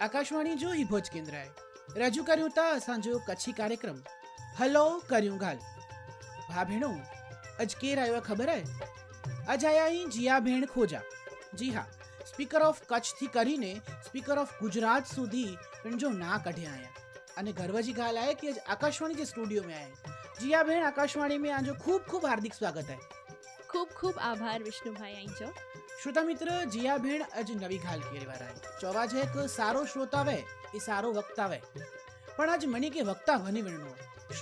આકાશવાણી જો ભોજ કેન્દ્રએ. રજૂ કર્યું તા અસાંજો કચ્છી કાર્યક્રમ. હલો કર્યું ગાલ. ભા ભેણો અજ કેર આવ્યો ખબર હે? અજ આયા અહીં જીયા ભેણ ખોજા. જી હા, સ્પીકર ઓફ કચ્છથી કરીને સ્પીકર ઓફ ગુજરાત સુધી પણ જો ના કઢ્યા આયા. અને ગર્વજી ગાલ આયા કે આકાશવાણી જે સ્ટુડિયો મેં આયા જીયા ભેણ આકાશવાણી મેં આજો ખૂબ ખૂબ હાર્દિક સ્વાગત હૈ. ખૂબ ખૂબ આભાર, વિષ્ણુભાઈ અહીં જો શ્રોતા મિત્ર જીયા ભેણ અજ નવી ઘાલ કેરી વાર આઈ ચોવા છે કે સારો શ્રોતા વે એ સારો વક્તા વે પણ આજ મને કે વક્તા વની વેણનો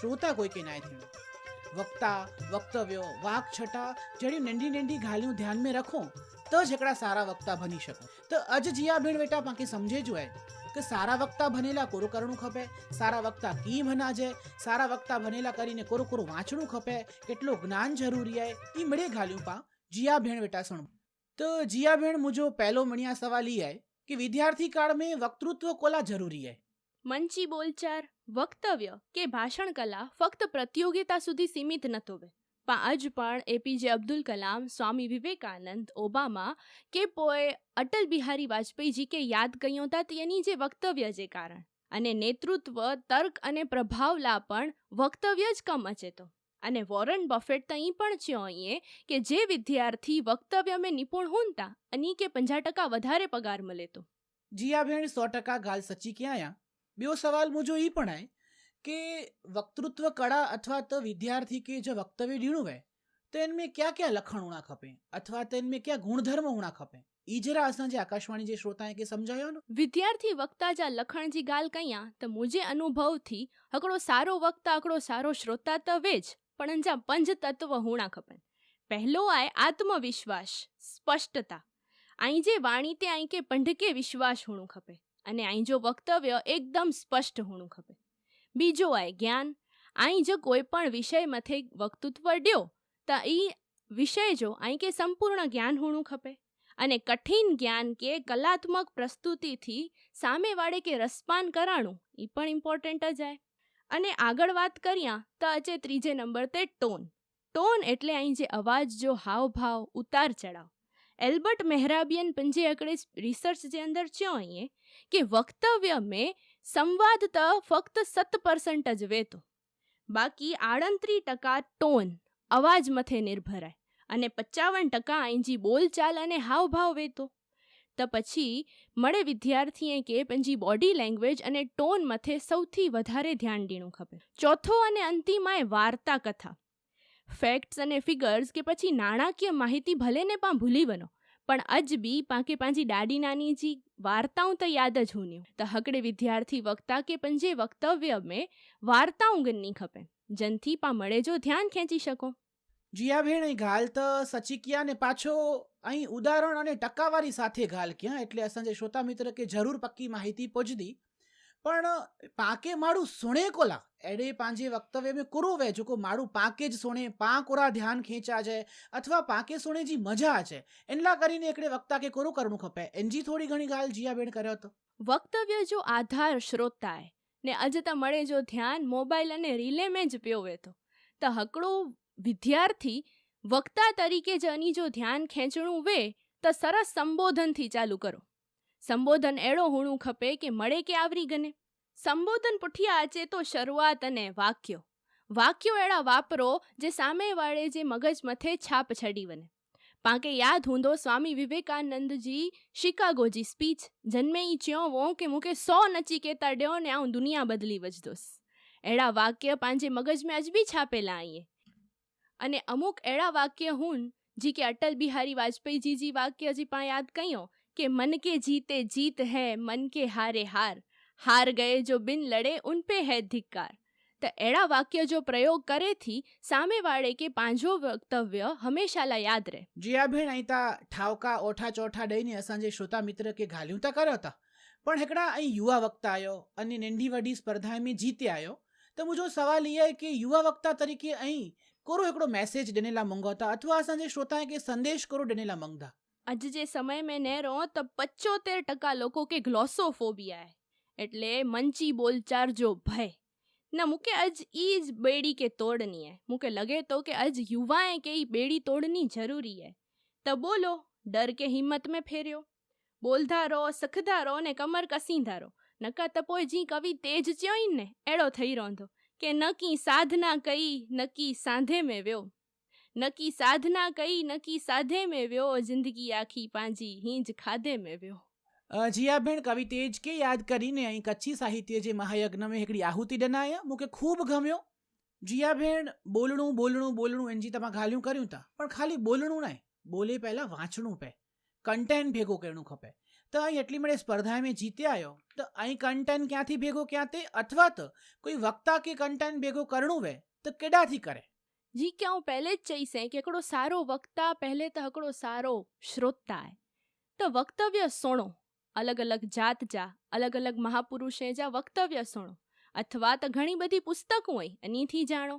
શ્રોતા કોઈ કે નાય થયું વક્તા, વક્તવ્યો, વાક છટા, જેની નંઢી નંઢી ઘાલ્યું ધ્યાન में રખો, તો જ એકડા સારા વક્તા બની શકો. તો અજ જીયા ભેણ બેટા પાકે સમજે જો હે. કે સારા વક્તા ભનેલા કોરું કરણું ખપે, સારા વક્તા કી ભનાજે સારા વક્તા ભનેલા કરીને કોરું કોરું વાંચણું ખપે, કેટલું જ્ઞાન જરૂરી આય, ઈ મળે ઘાલ્યું પા જીયા ભેણ બેટા તો જીયા ભેણ મુજો પહેલો મણિયા સવાલ ઈ આય કે વિદ્યાર્થી કાળ મેં વક્તૃત્વ કોલા જરૂરી હે મંચી બોલચાર, વક્તવ્ય કે ભાષણ કલા ફક્ત પ્રતિયોગિતા સુધી સીમિત નતો હોય આજ પણ એપીજે અબ્દુલ કલામ, સ્વામી વિવેકાનંદ, ઓબામા કે પોએ અટલ બિહારી વાજપેયીજી કે યાદ કર્યો હતા તેની જે વક્તવ્ય જે કારણ. અને નેતૃત્વ, તર્ક અને પ્રભાવલા પણ વક્તવ્ય જ કમ અચેતો અને વોરન બફેટ તો અહીં પણ છે અહીંયા કે જે વિદ્યાર્થી વક્તવ્યમાં નિપુણ હોનતા અને કે પંજા ટકા વધારે પગાર મળે તો. જીયા ભેણ સો ટકા ગાલ સચી ક્યાં આયા? બેઓ સવાલ મુજો એ પણ આય. कि वक्तृत्व कला अथवा त विद्यार्थी के जो वक्तव्य ॾियणो है तो इनमें क्या क्या लखण होना खपे अथवा त इनमें क्या गुणधर्म होना खपे ई जरा असांजे आकाशवाणी जे श्रोताए खे सम्झायो न વિદ્યાર્થી વક્તા જા લખણ જી ગાલ કયા તો મુજે અનુભવથી હકડો સારો વક્તા હકડો સારો શ્રોતા તો વેજ પણ જા પંજ તત્વ હોણા ખપન પહેલો આય આત્મવિશ્વાસ સ્પષ્ટતા અહીં જે વાણી તે અહીં કે પંઢકે વિશ્વાસ હોણું ખપે અને અહીં જો વક્તવ્ય એકદમ સ્પષ્ટ હોણું ખપે બીજો આય જ્ઞાન. અહીં જો કોઈ પણ વિષય મથે વક્તૃત્વ ડ્યો, તો એ વિષય જો અહીં કે સંપૂર્ણ જ્ઞાન હોણું ખપે. અને કઠિન જ્ઞાન કે કલાત્મક પ્રસ્તુતિથી સામેવાળે કે રસપાન કરાણું એ પણ ઇમ્પોર્ટન્ટ જ आहे અને આગળ વાત કર્યા તો અચે ત્રીજે નંબર તે ટોન. ટોન એટલે અહીં જે અવાજ, જો હાવભાવ, ઉતાર ચડાવ એલ્બર્ટ મહેરાબિયન પંજે અકડે રિસર્ચ જે અંદર ચ્યો અહીં કે વક્તવ્ય મેં સંવાદ તો ફક્ત સત પર્સન્ટ જ વેતો બાકી આડત્રીસ ટકા ટોન અવાજ મથે નિર્ભરાય અને પચાવન ટકા અહીંજી બોલચાલ અને હાવભાવ વેતો તો પછી મળે વિદ્યાર્થીએ કે પંજી બોડી લેંગ્વેજ અને ટોન મથે સૌથી વધારે ધ્યાન દીણું ખપે ચોથો અને અંતિમાય વાર્તા કથા ફેક્ટ્સ અને ફિગર્સ કે પછી નાણાકીય માહિતી ભલે ને પણ ભૂલી વનો પણ અજ બી પાંકે પાંજી ડાડી નાની જી વાર્તાઓ તો યાદ જ હું તો હકડે વિદ્યાર્થી વક્તા કે પંજે વક્તવ્ય में વાર્તાઓ ગણની ખપે. જનથી પા મળે જો ધ્યાન ખેંચી શકો. જીયા ભેણ ગાલ તો સચી ક્યા ને પાછો અહીં ઉદાહરણ અને ટકાવારી સાથે ગાલ ક્યાં? એટલે અસાંજે શ્રોતા મિત્ર કે જરૂર પક્કી માહિતી પહોંચદી. પણ પાકે મારું સુણે કોલા. એડે પાંજે વક્તવ્ય में કુરો વે? જોકો મારું પાકે જ સુણે પા કોરા ધ્યાન ખેંચા છે અથવા પાકે સુણે જી મજા છે એનલા કરીને એકડે વક્તા કે કોરું કરવું ખપે. એનજી થોડી ઘણી ગાલ જીયાબેન કર્યો હતો વક્તવ્ય જો આધાર શ્રોતાય, ને અજતા મળે જો ધ્યાન, મોબાઈલ અને રિલે મેં જ પ્યો વેતો તો. હકડો વિદ્યાર્થી વક્તા તરીકે જ અની જો ધ્યાન ખેંચણું વે, તો સરસ સંબોધનથી ચાલુ કરો. સંબોધન એળો હુણું ખપે કે મળે કે આવરી ગને? સંબોધન પુઠિયા આચે તો શરૂઆત અને વાક્યો. વાક્યો એળા વાપરો જે સામેવાળે જે મગજ મથે છાપ છડી વને. પાંકે યાદ હુંદો સ્વામી વિવેકાનંદજી શિકાગોજી સ્પીચ, જન્મે ઈ ચ્યો વો કે મુકે સો નચી કેતા ડ્યો ને આઉં દુનિયા બદલી વજદોસ. એડા વાક્ય પાંજે મગજ મેં અજબી છાપેલા આઈએ. અને અમુક એડા વાક્ય હું જી કે અટલ બિહારી વાજપેયીજી જી વાક્ય હજી પા યાદ કયો કે મન કે જીતે જીત હૈ મન કે હારે હાર હાર ગયે જો બિન લડે ઉન પે હૈ ધિક્કાર તો એડા વાક્ય જો પ્રયોગ કરેથી સામેવાળે કે પાંજો વક્તવ્ય હંમેશાલા યાદ રહે જીયા ભેણ અહીં તા ઠાવકા ઓઠા ચોઠા દઈને અસાંજે શ્રોતા મિત્ર કે ગાલ્યું તા કર્યો તા પણ हिकिड़ा અહીં યુવા વક્તા આયો અને नंढी वॾी स्पर्धा में जीते आयो त मुंहिंजो सवाल इहो आहे की युवा वक्ता तरीक़े અહીં कोरो हिकिड़ो मैसेज ॾिनेला मंगवता अथवा असांजे श्रोताए खे संदेश कोरो ॾिनेला मंगदा अॼु जे समय में नेरो त પચોતેર ટકા લોકો કે ગ્લોસોફોબિયા है એટલે મંચી બોલચાર જો ભય न मूंखे अॼु ई बेड़ी के तोड़नी है मूंखे लॻे थो की अॼु युवाएं के ई बेड़ी तोड़नी ज़रूरी है त बोलो डर के हिम्मत में फेरियो બોલધા રહો સખધા રહો ને કમર કસીંધા રહો નકા त पोइ जी કવિ તેજ ચ્યોઈ ને એડો થઈ રોંધો કે નકી સાધના કઈ નકી સાંધે में वियो નકી સાધના કઈ નકી સાધે में वियो જિંદગી આખી પાંજી હિંજ ખાધે में वियो અ, જીયાબેન કવિ તેજ કે યાદ કરીને અહીં કચ્છી સાહિત્ય જે મહાયજ્ઞ में हिकिड़ी आहुति ॾिनाय मूंखे ખૂબ ગમ્યો જીયાબેન બોલણું બોલણું બોલણું એનજી તમે ગાલ્યું કર્યું તા પણ ખાલી બોલણું નહીં બોલે પહેલાં વાંચણું પે કન્ટેન્ટ ભેગું કરવું ખપે તો અહીં એટલી મળે સ્પર્ધા મેં જીત્યા આવ્યો તો અહીં કન્ટેન્ટ ક્યાંથી ભેગો ક્યાં તે અથવા તો કોઈ વક્તા કે કન્ટેન્ટ ભેગો કરણું વે તો કેડાથી કરે जी क्या હું પહેલે જ ચઈસ કે हिकिड़ो સારો વક્તા પહેલે તો हिकिड़ो સારો શ્રોતા आहे તો વક્તવ્ય સુણો અલગ અલગ જાત જા અલગ અલગ મહાપુરુષે જા વક્તવ્ય સુણો અથવા તો ઘણી બધી પુસ્તકો હોય એનીથી જાણો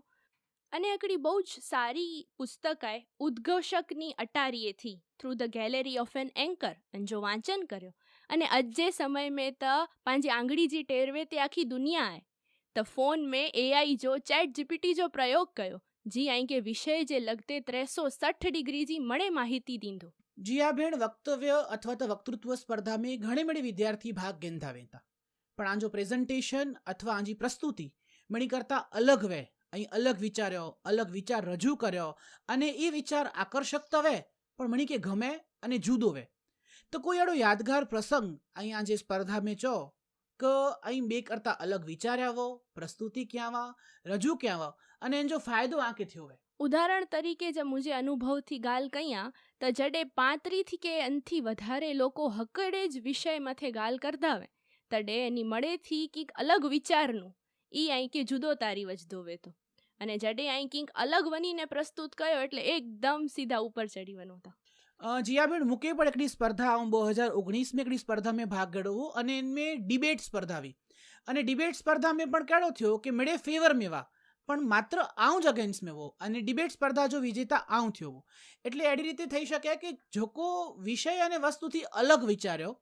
અને हिकिड़ी બહુ જ સારી પુસ્તક आहे ઉદ્ઘોષકની અટારીએથી through the gallery of an anchor અને જો વાંચન કર્યો અને अॼु जे समय में त पंहिंजी आंगड़ी जी टेरवे ते आखी दुनिया आहे त फ़ोन में एआई जो चैट जीपीटी जो प्रयोग જી આંગે વિષય જે લગતે ત્રેસો સઠ ડિગ્રીજી મણે માહિતી દીધો. જી આ ભેણ વક્તવ્ય અથવા તો વક્તૃત્વ સ્પર્ધામાં ઘણે મણે વિદ્યાર્થી ભાગ ગેંધાવે હતા પણ આંજો પ્રેઝન્ટેશન અથવા આંજી પ્રસ્તુતિ મણી કરતાં અલગ વે, અહીં અલગ વિચાર્યો, અલગ વિચાર રજૂ કર્યો અને એ વિચાર આકર્ષક તો વે, પણ મણી કે ગમે અને જુદો વે. તો કોઈ એડો યાદગાર પ્રસંગ અહીં આજે સ્પર્ધા મેં ચો કે અહીં બે કરતાં અલગ વિચાર આવો, પ્રસ્તુતિ ક્યાં આવા રજૂ ક્યાં વા અને એનો ફાયદો ફાયદો કે થયો હોય. ઉદાહરણ તરીકે જે મુજે અનુભવથી ગાલ કયા તો જડે પાંત્રીથી કે અંતથી વધારે લોકો હકડે જ વિષય મથે ગાલ કરતા હોય. તડે એની મળેથી કંઈક અલગ વિચારનું. એ અહીં કે જુદો તારી વજદો તો. અને જડે અહીં કંઈક અલગ બનીને પ્રસ્તુત કર્યો એટલે એકદમ સીધા ઉપર ચડી વનો जिया भेड़ मुके पर हिकिड़ी स्पर्धा ऐं ॿ हज़ार ओगनीस में हिकिड़ी स्पर्धा में भाग खणो हुओ अने हिन में डिबेट स्पर्धा हुई अने डिबेट स्पर्धा में पण कहिड़ो थियो की मिड़े फेवर में हुआ પણ માત્ર આઉં જ અગેન્સ્ટમાં વો અને ડિબેટ સ્પર્ધા જો વિજેતા આઉં થયો એટલે એડી રીતે થઈ શકે કે જોકો વિષય અને વસ્તુથી અલગ વિચાર્યો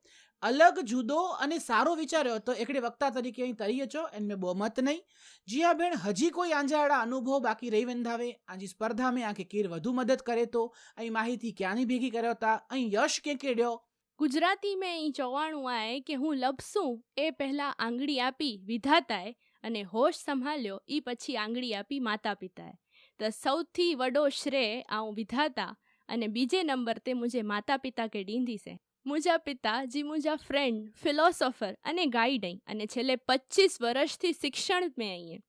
અલગ જુદો અને સારો વિચાર્યો તો એકડે વક્તા તરીકે અહીં તરીએ છો બહુ મત નહીં. જીયા બેન હજી કોઈ આંજાળા અનુભવ બાકી રહી વેંધાવે? આજી સ્પર્ધા મેં આંખે કેર વધુ મદદ કરે તો? અહીં માહિતી ક્યાંની ભેગી કર્યો હતા અહીં યશ કે કેડ્યો ગુજરાતી મેં અહીં ચોવાણું આય કે હું લપસું, એ પહેલાં આંગળી આપી વિધાતાએ અને હોશ સંભાળ્યો એ પછી આંગળી આપી માતા પિતાએ તો સૌથી વડો શ્રેય આઉં વિધાતા અને બીજે નંબર તે મુજે માતા પિતા કે ડીંધી છે મુજા પિતાજી મુજા ફ્રેન્ડ, ફિલોસોફર અને ગાઈડ અહીં અને છેલ્લે પચીસ વર્ષથી શિક્ષણ મેં અહીં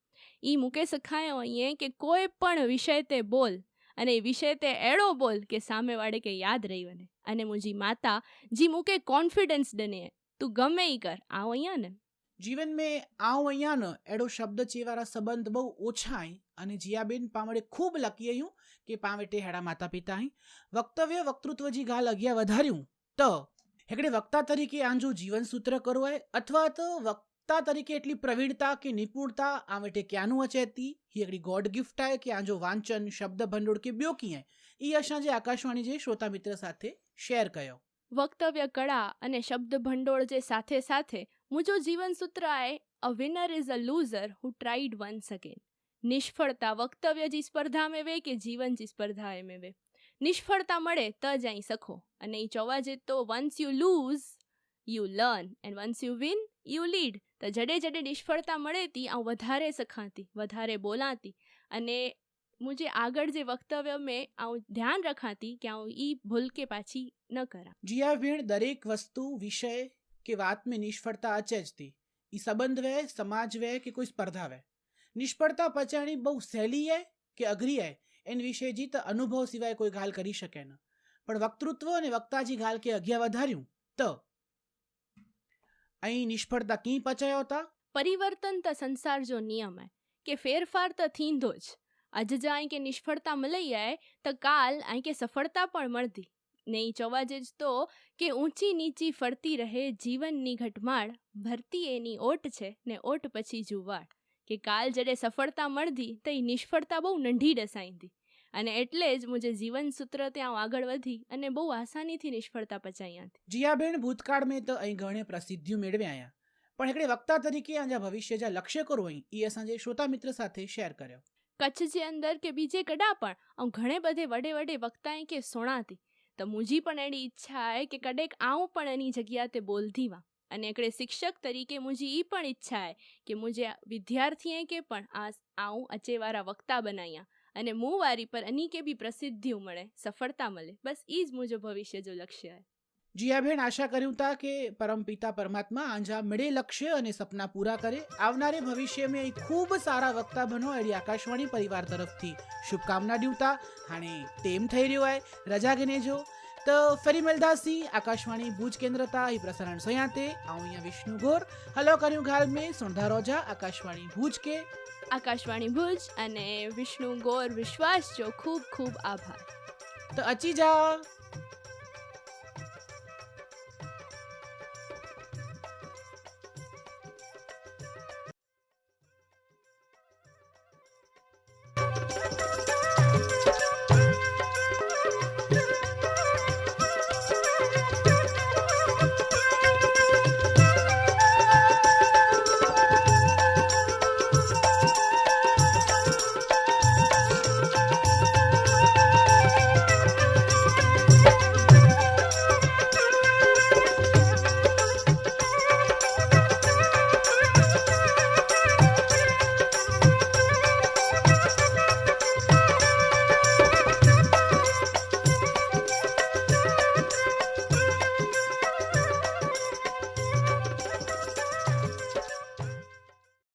એ મૂકે સખાયો અહીં કે કોઈ પણ વિષય તે બોલ અને એ વિષય તે એડો બોલ કે સામેવાળે કે યાદ રહી વને અને મુજી માતા, જી મૂકે કોન્ફિડન્સ ડને. તું ગમે એ કર, આવો અહીંયા ને. જીવન મેં આઉં અહીંયા ને, એડો શબ્દ ચેવારા સંબંધ બહુ ઓછા અહીં અને જીયાબેન પામડે ખૂબ લકી કે પાવેટે હેડા માતા પિતા અહીં વક્તવ્ય વક્તૃત્વજી ગાલ અગિયા વધાર્યું. ત એકડે વક્તા તરીકે આંજો જીવન સૂત્ર કરવું અથવા તો વક્તા તરીકે એટલી પ્રવીણતા કે નિપુણતા આ માટે ક્યાંનું અચેતી? ही एकड़ी गॉड गिफ्ट है कि आज वांचन शब्द भंडोड़ के ब्यो की है ई अशा जे आकाशवाणी जे श्रोता मित्र साथे शेयर कयो વક્તવ્ય કળા અને શબ્દ ભંડોળ જે સાથે સાથે મુજો જીવન સૂત્ર I a winner is a loser who tried once again નિષ્ફળતા વક્તવ્ય જી સ્પર્ધા મેં વે કે જીવન જી સ્પર્ધા મેં વે? નિષ્ફળતા મળે તો જ અહીં સખો અને એ ચોવા તો once you lose you learn and once you win you lead તો જડે જડે નિષ્ફળતા મળે તી આ વધારે સખાતી વધારે બોલાતી. અને મુજે આગળ જે વક્તવ્ય મેં આવું ધ્યાન રખાતી કે આવું ઈ ભૂલ કે પાછી ન કરા. જીયા ભીણ દરેક વસ્તુ વિષય કે વાત में નિષ્ફળતા અચે જ તી. એ સંબંધ વે, સમાજ વે કે કોઈ સ્પર્ધા વે? નિષ્ફળતા પચાણી બહુ સહેલી હે કે અઘરી હે? એન વિશે જીત તો અનુભવ સિવાય કોઈ ગાલ કરી શકે ન. પણ વક્તૃત્વ અને વક્તાજી ગાલ કે અગિયા વધાર્યું, તો. અહીં નિષ્ફળતા કી પચાયો હતા પરિવર્તન તો સંસાર જો નિયમ હે, કે ફેરફાર તો થીંદો જ. અજ જાય કે નિષ્ફળતા મળી જાય તો કાલ અહીં કે સફળતા પણ મળતી નહીં ચવાજે જ તો કે ઊંચી નીચી ફરતી રહે જીવનની ઘટમાળ, ભરતી એની ઓટ છે ને ઓટ પછી જુવાળ. કે કાલ જડે સફળતા મળતી તો એ નિષ્ફળતા બહુ નંઢી ડસાઈતી અને એટલે જ મુજે જીવન સૂત્ર ત્યાં આગળ વધી અને બહુ આસાનીથી નિષ્ફળતા પચાઈ હતી જીયાબેન ભૂતકાળ મેં તો અહીં ઘણે પ્રસિદ્ધિ મેળવ્યા આયા. પણ એકડે વક્તા તરીકે આજા ભવિષ્ય જા લક્ષ્ય કરો અહીં એ અસાંજે શ્રોતા મિત્ર સાથે શેર કર્યો. કચ્છ જે અંદર કે બીજે કડા પણ આમ ઘણે બધે વડે વડે વક્તાએ કે સોણાતી. તો મુજી પણ એની ઈચ્છા હે કે કડેક આવું પણ એની જગ્યા તે બોલતી વાં અને એકડે શિક્ષક તરીકે મુજી એ પણ ઈચ્છા હે કે મુજે વિદ્યાર્થીએ કે પણ આ આવું અચેવારા વક્તા બનાયા અને મું વારી પર અની કે બી પ્રસિદ્ધિ મળે, સફળતા મળે. બસ એ જ મુજબ ભવિષ્ય જો લક્ષ્ય હે. જી હા બેન, આશા કર્યું તા કે પરમપિતા પરમાત્મા આંજા મળે લક્ષ્ય અને સપના પૂરા કરે. આવનારે ભવિષ્ય મેં ખૂબ સારા વક્તા બનો એવી આકાશવાણી પરિવાર તરફથી. શુભકામના દ્યુતા હાણે તેમ થઈ રહ્યો હોય રજા ગને જો. તો ફરી મળદાસી આકાશવાણી ભુજ કેન્દ્રતા એ પ્રસારણ સયાતે. આઉં અહીંયા વિષ્ણુ ગોર. હલો કર્યું ઘાલ મે સોંધા રોજા આકાશવાણી ભુજ કે. આકાશવાણી ભુજ અને વિષ્ણુ ગોર વિશ્વાસ જો ખૂબ ખૂબ આભાર. તો અચી જા